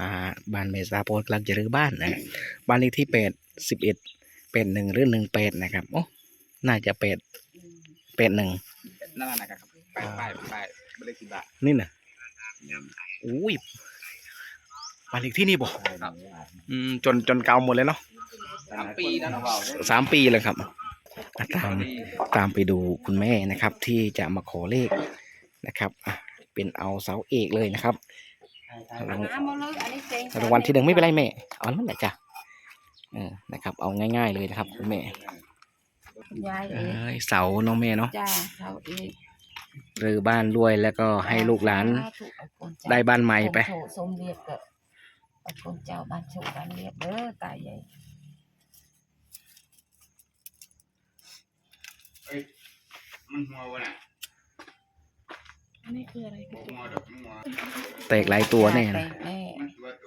อ่าบ้านเมษาโพนกำลังจะรื้อบ้านนะบ้านเลขที่แปดสิบเอ็ดเป็นหนึ่งหรือหนึ่งแปดนะครับโอ้น่าจะแปดแปดหนึ่งนั่นน่ะนะครับไปไปไปไม่ได้กี่บาทนี่น่ะอุ้ยบ้านเลขที่นี่บอกครับอืมจนจนเก่าหมดเลยเนาะสามปีนะน้องเบาเนี่ยสามปีเลยครับอะตามตามไปดูคุณแม่นะครับ ที่จะมาขอเลขนะครับอะเป็นเอาเสาเอกเลยนะครับ รางน้ำมาเลยอันนี้เจ๊งรางวัลที่หนึ่งไม่เป็นไรแม่เอานั่นแหละจ้ะเออนะครับ เอาง่าย ๆเลยนะครับคุณแม่ยายเอเอ้งยเสาเนาะแม่เนาะจ้าเขาเองรื้อบ้านรวยแล้วก็ให้ลูกหลานถูกเอาคนเจ้ได้บ้านใหม่ไปโฉสมเรียบก็เอาคนเจ้าบ้านโฉบ้านเรียบเด้อตายใหญ่มันหัววะน่ะ อันนี้คืออะไรกันหัวดอกหัวแตกหลายตัวแน่แตนะกแน่มันตัวโต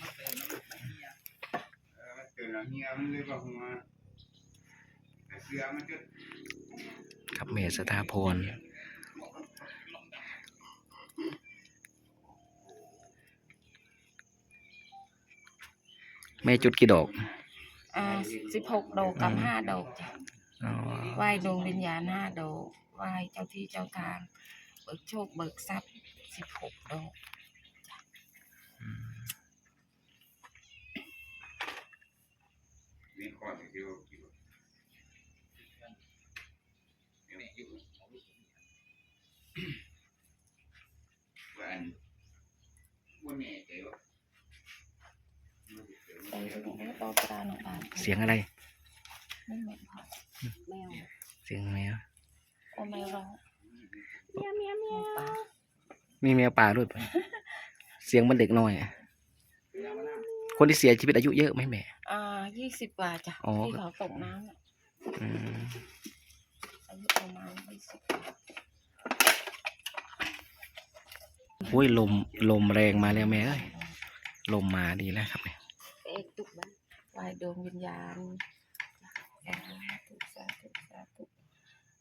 มันเตือนแล้วมันเฮียเออมันเตือนแล้วเฮียมันเลยว่าหัวแต่เสือมันก็ครับแม่สถาพรแม่จุดกี่ดอก อ่าสิบหกดอกกับห้าดอกจ้ะอ๋อไหว้ดวงวิญญาณห้าดอกไหว้เจ้าที่เจ้าทาง เบิกโชคเบิกทรัพย์สิบหกดอกมีข้อที่เดียวกี่บาทเนี่ยอยู่ว่าอันว่าแม่ใจว่าไปตรงนี้ต่อปลาหนองบานเสียงอะไรไม่เหม็นพอแมวเสียงแมวโอ้แมวร้อง เมียวเมียวเมียวป่ามีแมวป่าด้วยปะเสียงมันเด็กน้อยอะคนที่เสียชีวิตอายุเยอะไหมแม่ อ่ายี่สิบกว่าจ้ะอ๋อ ที่เขาตกน้ำน่ะอืมอายุประมาณยี่สิบอุ้ยลมลมแรงมาแล้วแม่เอ้ยลมมาดีแล้วครับเนี่ยเอกตุกบ้านไหวดวงวิญญาณสาธุสาธุสาธุ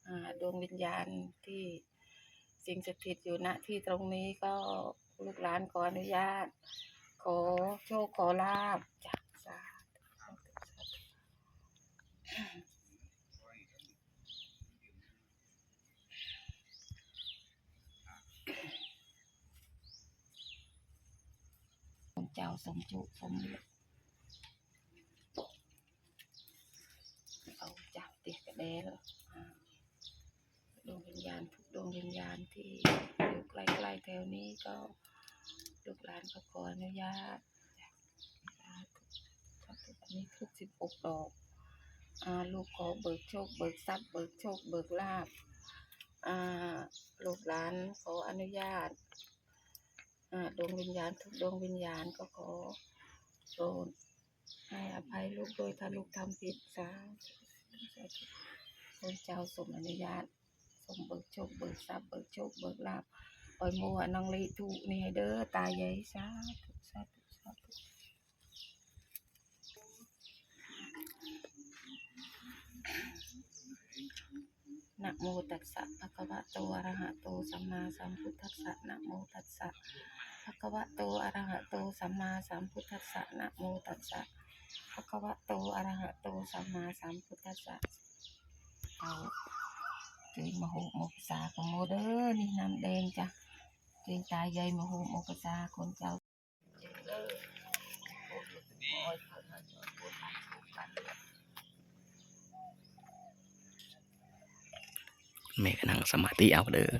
อ่าดวงวิญญาณที่ สิ่งสถิตอยู่ณที่ตรงนี้ก็ลูกหลานขออนุญาต ขอโชคขอลาบจากสาสาธุสาธุเจ้าสมจุสมเด็จเอาจับติดกระเดลอ่าดวงวิญญาณทุกดวงวิญญาณ ที่อยู่ใกล้ๆแถวนี้ก็ลูกหลานก็ขออนุญาตอันนี้ทุกสิบหกดอกอาลูกขอเบิกโชค เบิกทรัพย์ เบิกโชค เบิกลาบอาลูกหลานขออนุญาตอ่าดวงวิญญาณทุกดวงวิญญาณก็ขอโปรดให้อภัยลูกโดยถ้าลูกทำผิดสาธุคนเจ้าสมอนุญาต มเบิกโชคเบิกทรัพย์เบิกโชคเบิกลาภปล่อยมัวน้องลีถูกนี่เด้อตายใหญ่สาธุสาธุสาธุนะโมตัสสะภะคะวะโตอะระหะโตสัมมาสัมพุทธัสสะนะโมตัสสะภะคะวะโตอะระหะโตสัมมาสัมพุทธัสสะนะโมตัสสะภะคะวะโตอะระหะโตสัมมาสัมพุทธัสสะเอา เจงมโหโมกษาของโมเด้อนี่น้ำแดงจ้ะเจงตายใหญ่มโหโมกษาคนเจ้าแม่ก็นั่งสมาธิเอาเด้อ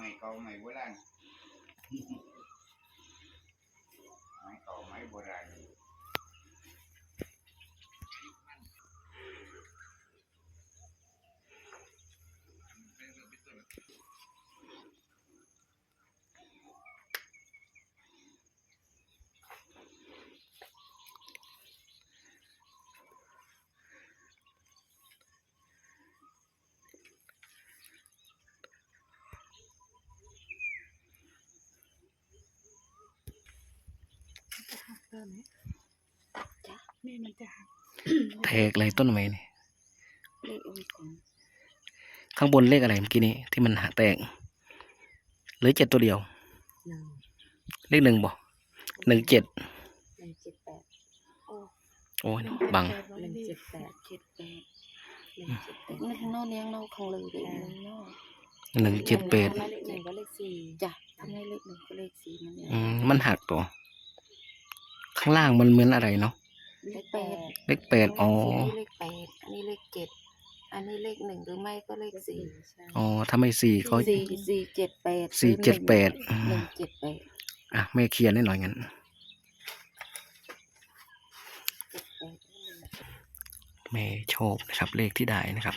ใหม่เก่าใหม่โาณไม้เก่าไม้โบราณจ้ะแม่มันจะหักแทกเลยต้นไม้นี่เลขอุ้ยของข้างบนเลขอะไรเมื่อกี้นี้ที่มันหาแตกหรือเจ็ดตัวเดียว หนึ่งเลขหนึ่งบ่หนึ่งเจ็ดหนึ่งเจ็ดแปดโอ้โอ้ยบังหนึ่งเจ็ดแปดเจ็ดแปดหนึ่งเจ็ดแปดนึกโน่นเลี้ยงโน่ของเลยเลยเนาะหนึ่งเจ็ดแปดเลขหนึ่งก็เลขสี่จ้ะทำให้เลขหนึ่งก็เลขสี่มันเนี่ยอืมมันหักตัว ข้างล่างมันเหมือนอะไรเนาะเลขแปดเลขแปดอ๋ออันนี้เลขแปดอันนี้เลขเจ็ดอันนี้เลขหนึ่งหรือไม่ก็เลขสี่อ๋อถ้าไม่สี่เขาสี่สี่เจ็ดแปดสี่เจ็ดแปดหนึ่งเจ็ดแปดอะแม่เคลียร์ให้หน่อยงั้นเจ็ดแปดแม่โชคนะครับ เลขที่ได้นะครับ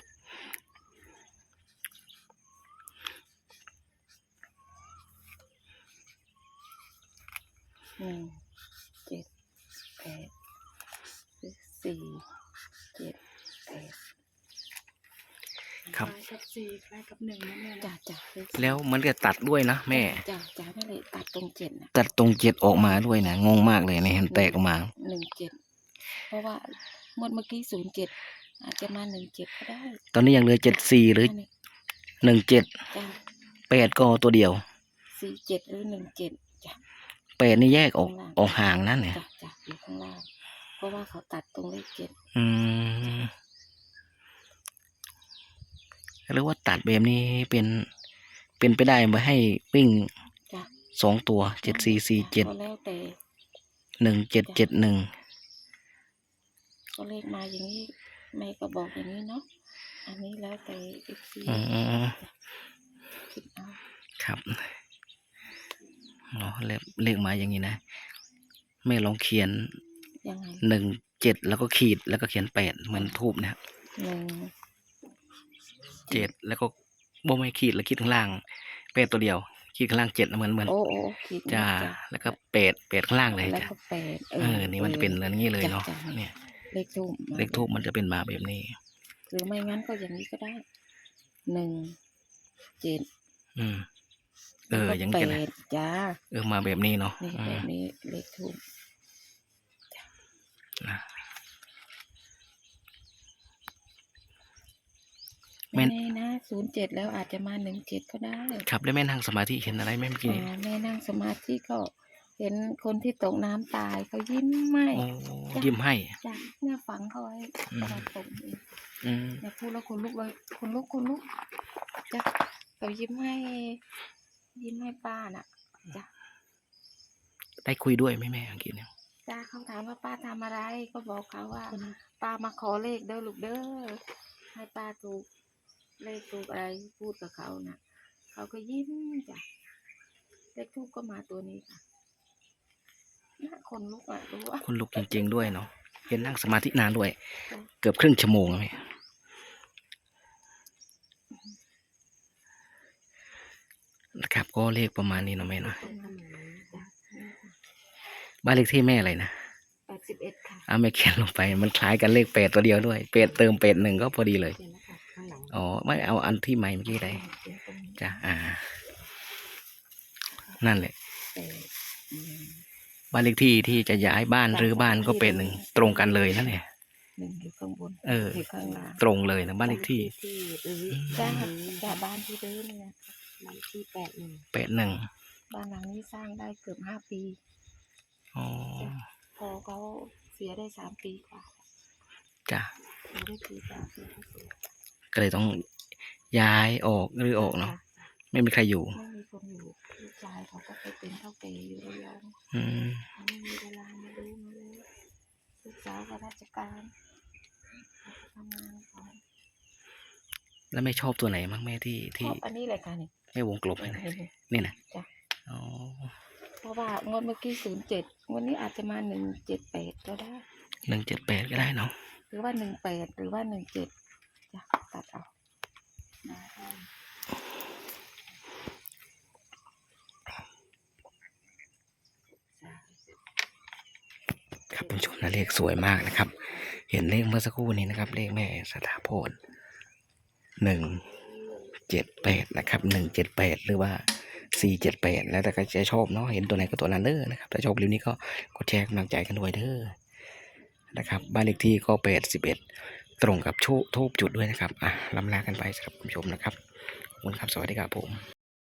หนึ่งเจ็ด แปดสี่เจ็ดแปดครับคล้ายกับสี่คล้ายกับหนึ่งนะแม่นะจ้ะจ้ะเลขสี่แล้วมันจะตัดด้วยนะแม่ จ้ะจ้ะนั่นเลยตัดตรงเจ็ดน่ะตัดตรงเจ็ดออกมาด้วยนะงงมากเลยในเห็นแตกออกมาหนึ่งเจ็ดเพราะว่าหมดเมื่อกี้ศูนย์เจ็ดอาจจะมาหนึ่งเจ็ดก็ได้ตอนนี้ยังเหลือเจ็ดสี่หรือนั่นเองหนึ่งเจ็ดจ้ะแปดก็ตัวเดียวสี่เจ็ดหรือหนึ่งเจ็ดจ้ะแปดนี่แยกออกออกห่างนั่นเนี่ยจ้ะจ้ะอยู่ข้างล่างเพราะว่าเขาตัดตรงเลขเจ็ดอืมหรือว่าตัดแบบนี้เป็นเป็นไปได้ไหมให้ปิ้งจ้ะสองตัวเจ็ดสี่สี่เจ็ดก็แล้วแต่หนึ่งเจ็ดเจ็ดหนึ่งก็เลขมาอย่างนี้แม่ก็บอกอย่างนี้เนาะอันนี้แล้วแต่อีกทีอืมคิดเอาครับอ๋อ เลขเลขมาอย่างนี้นะแม่ลองเขียนยังไงหนึ่งเจ็ดแล้วก็ขีดแล้วก็เขียนแปดเหมือนทูบนะครับหนึ่งเจ็ดแล้วก็บ่ไม่ขีดแล้วขีดข้างล่างแปดตัวเดียว ขีดข้างล่างเจ็ดเหมือนเหมือนโอ้โอ้คิดจ้าจ้ะแล้วก็แปดแปดข้างล่างเลยแล้วจ้ะก็แปดเออ นี่มันจะเป็นอย่างนี้เลยเนาะจ้จ้เนี่ยเลขทูบเลขทูบมันจะเป็นมาแบบนี้หรือไม่งั้นก็อย่างนี้ก็ได้หนึ่งเจ็ดอืม เออแล้วก็อย่างแปนี้นะดจ้าเออมาแบบนี้เนาะนี่อืแบมบนี้เลขทูบนะแม่ไม่นแน่นะศูนย์เจ็ดแล้วอาจจะมาหนึ่งเจ็ดก็ได้ ครับ แล้วแม่นั่งสมาธิเห็นอะไรไหมเมื่อกี้อ๋นี้อแม่นั่งสมาธิก็เห็นคนที่ตกน้ำตายเขายิ้มไม่โอ้ยิ้มให้จ้ะเนี่ยฝังเขาไว้อืมตอนตกเองอืมเนี่ยพูดแล้วคนลุกเลยคนลุกคนลุกจ้ะเขายิ้มให้ ยิ้มให้ป้าน่ะจ้ะได้คุยด้วยไหมแม่เมื่อกี้เนี่ยจ้าเขาถามว่าป้าทำอะไรก็บอกเขาว่า ป้ามาขอเลขเด้อลูกเด้อให้ป้าถูกเลขถูกอะไรพูดกับเขาน่ะ เขาก็ยิ้มจ้ะเลขทูกก็มาตัวนี้ค่ะน่าคนลุกอะรู้ว่าคนลุกจริงๆด้วยเนาะเห็นนั่งสมาธินานด้วย เกือบครึ่งชั่วโมงแล้วแม่ นะครับก็เลขประมาณนี้เนาะแม่เนาะจ้ะบ้านเลขที่แม่อะไรนะแปดสิบเอ็ดค่ะเอาแม่เขียนลงไป มันคล้ายกันเลขแปดตัวเดียวด้วยเป็ดเติมเป็ดหนึ่งก็พอดีเลยเขียนแล้วค่ะข้างหลังอ๋อไม่เอาอันที่ใหม่เมื่อกี้ได้เขียนตรงนี้จ้ะอ่า นั่นแหละแปดหนึ่งบ้านเลขที่ที่จะย้ายบ้านหรือบ้านก็เป็นหนึ่งตรงกันเลยนั่นแหละหนึ่งอยู่ข้างบนเอออยู่ข้างล่างตรงเลยนะบ้านเลขที่ที่หรือจ้าจ้าบ้านที่รื้อเนี่ย บ้านที่แปดหนึ่งแปดหนึ่งบ้านหลังนี้สร้างได้เกือบห้าปีอ๋อพอเขาเสียได้สามปีกว่าจ้ะเสียได้ปีกว่าปีเขาเสียก็เลยต้องย้ายออกหรือออกเนาะไม่มีใครอยู่ไม่มีคนอยู่ลูกชายเขาก็ไปเป็นเท่าแก่อยู่ระยองอืมเขาไม่มีเวลามาดูมาเลยลูกสาวก็ราชการเขาก็ทำงานเขาแล้วแม่ชอบตัวไหนบ้างแม่ที่ชที่อบอันนี้เลยค่ะนี่ แม่วงกลมให้หนะเห็นไหมนี่นะจ้ะ อ๋อเพราะว่างวดเมื่อกี้ศูนย์เจ็ดงวดนี้อาจจะมาหนึ่งเจ็ดแปดก็ได้ หนึ่งเจ็ดแปดก็ได้เนาะหรือว่าหนึ่งแปดหรือว่าหนึ่งเจ็ดจ้ะตัดเอาได้ครับคุณผู้ชมนะเลขสวยมากนะครับ เห็นเลขเมื่อสักครู่นี้นะครับ เลขแม่สถาพรหนึ่ง เจ็ดแปดนะครับหนึ่งเจ็ดแปดหรือว่าสี่เจ็ดแปดแล้วแต่ก็จะชอบเนาะเห็นตัวไหนก็ตัวนั้นเด้อนะครับถ้าชอบคลิปนี้ก็กดแชร์กำลังใจกันด้วยเด้อนะครับบ้านเลขที่ก็แปดสิบเอ็ดตรงกับชูทูบจุดด้วยนะครับอะลำลากันไปสำหรับคุณผู้ชมนะครับขอบคุณครับสวัสดีครับผม